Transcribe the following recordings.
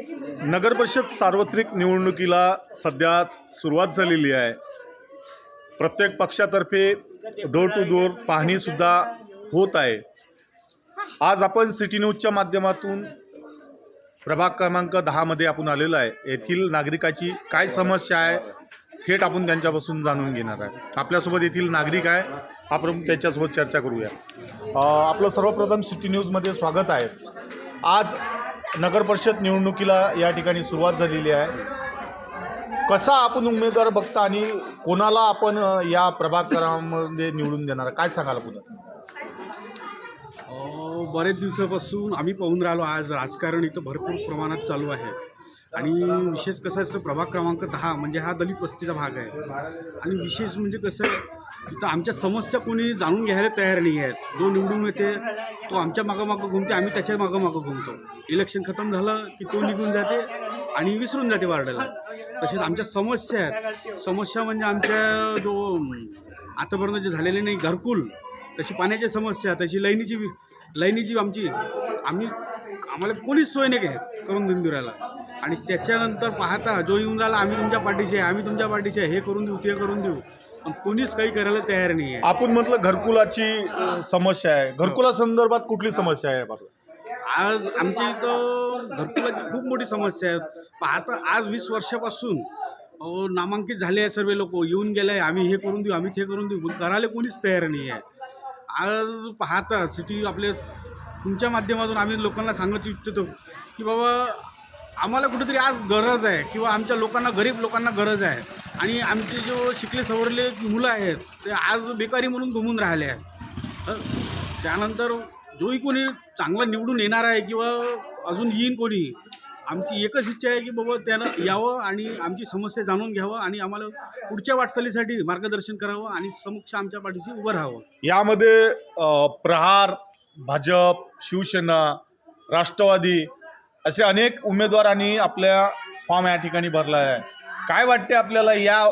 नगर परिषद सार्वत्रिक निवडणुकीला सध्या सुरुवात झालेली आहे. प्रत्येक पक्षातर्फे डोर टू डोर पाहणीसुद्धा होत आहे. आज आपण सिटी न्यूजच्या माध्यमातून प्रभाग क्रमांक दहामध्ये आपण आलेलो आहे. येथील नागरिकाची काय समस्या आहे थेट आपण त्यांच्यापासून जाणून घेणार आहे. आपल्यासोबत येथील नागरिक आहे. आपण त्यांच्यासोबत चर्चा करूया. आपलं सर्वप्रथम सिटी न्यूजमध्ये स्वागत आहे. आज नगरपरिषद निवडणुकीला या ठिकाणी सुरुवात झालेली आहे. कसा आपण उमेदवार बघता आणि कोणाला आपण या प्रभाग निवडून देणार? काय सांगाल पुन्हा बरेच दिवसापासून आम्ही पाहून राहिलो आज राजकारण इथं भरपूर प्रमाणात चालू आहे. आणि विशेष कसं असतं प्रभाग क्रमांक दहा म्हणजे हा दलित वस्तीचा भाग आहे. आणि विशेष म्हणजे कसं तर आमच्या समस्या कोणी जाणून घ्यायला तयार नाही आहेत. जो निवडून येते तो आमच्या मागं घुमते आम्ही त्याच्या मागं मागं घुमतो. इलेक्शन खतम झालं की तो निघून जाते आणि विसरून जाते वार्डाला. तसेच आमच्या समस्या आहेत. समस्या म्हणजे आमच्या जो आतापर्यंत जे झालेले नाही घरकुल तशी पाण्याची समस्या तशी लैनीची वि- आमची आम्ही आम्हाला कोणीच सोय नाही काय करून देऊन देऊ राहिला आणि त्याच्यानंतर पाहता जो येऊन राहिला आम्ही तुमच्या पाठीशी आहे आम्ही तुमच्या पाठीशी आहे हे करून देऊ ते करून देऊ. कोणीच काही करायला तयार नाही आहे आपण म्हटलं घरकुलाची अ, समस्या आहे. घरकुला संदर्भात कुठली समस्या आहे बाबा? आज आमच्या इथं घरकुलाची खूप मोठी समस्या आहे. पाहता आज वीस वर्षापासून अहो, नामांकित झाले आहे सर्व लोक. येऊन गेले आहे. आम्ही हे करून देऊ आम्ही ते करून देऊ. पण करायला कोणीच तयार नाही आहे आज पाहता सिटी आपले तुमच्या माध्यमातून आम्ही लोकांना सांगत इच्छितो की बाबा आम्हाला कुठेतरी आज गरज आहे किंवा आमच्या लोकांना गरीब लोकांना गरज आहे. आणि आमचे जो शिकले सवरले मुलं आहेत ते आज बेकारी म्हणून घुमून राहिले आहेत. त्यानंतर जोही कोणी चांगला निवडून येणार आहे किंवा अजून येईन कोणी आमची एकच इच्छा आहे की बाबा त्यानं यावं आणि आमची समस्या जाणून घ्यावं आणि आम्हाला पुढच्या वाटचालीसाठी मार्गदर्शन करावं आणि समक्ष आमच्या पाठीशी उभं राहावं. यामध्ये प्रहार भाजप शिवसेना राष्ट्रवादी असे अनेक उमेदवारांनी आपल्या फॉर्म या ठिकाणी भरला आहे काय वाटते आपल्याला या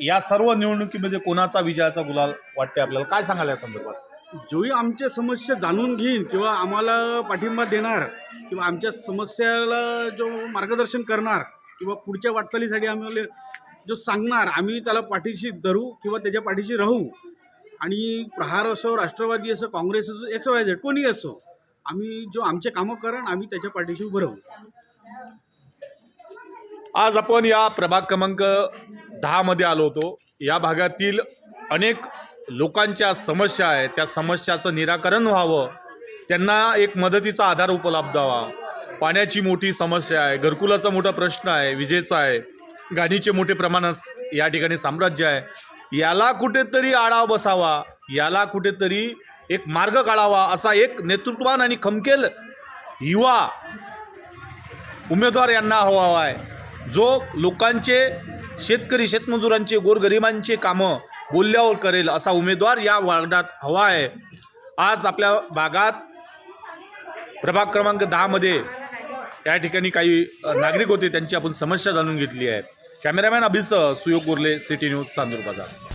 या सर्व निवडणुकीमध्ये कोणाचा विजयाचा गुलाल वाटते आपल्याला? काय सांगाल या संदर्भात? जोही आमच्या समस्या जाणून घेईन किंवा आम्हाला पाठिंबा देणार किंवा आमच्या समस्याला जो मार्गदर्शन करणार किंवा पुढच्या वाटचालीसाठी आम्ही जो सांगणार आम्ही त्याला पाठीशी धरू किंवा त्याच्या पाठीशी राहू. आणि प्रहार असो राष्ट्रवादी असो काँग्रेस असो एक्स वाय झेड कोणी असो आम्ही जो आमचे कामं करण आम्ही त्याच्या पाठीशी उभं राहू. आज आपण या प्रभाग क्रमांक दहामध्ये आलो होतो. या भागातील अनेक लोकांच्या समस्या आहेत. त्या समस्याचं निराकरण व्हावं. त्यांना एक मदतीचा आधार उपलब्ध व्हावा. पाण्याची मोठी समस्या आहे. घरकुलाचा मोठा प्रश्न आहे. विजेचा आहे. गाडीचे मोठे प्रमाणात या ठिकाणी साम्राज्य आहे. याला कुठेतरी आळा बसावा. याला कुठेतरी एक मार्ग काढावा असा एक नेतृत्वान आणि खमकेल युवा उमेदवार यांना हवा आहे. जो लोकांचे शेतकरी शेतमजुरांचे गोरगरिबांचे कामं बोलल्यावर करेल असा उमेदवार या वार्डात हवा आहे. आज आपल्या भागात प्रभाग क्रमांक दहामध्ये या ठिकाणी काही नागरिक होते त्यांची आपण समस्या जाणून घेतली आहे. कॅमेरामॅन अभिसह सुयोग गोरले सिटी न्यूज चांदूर बाजार.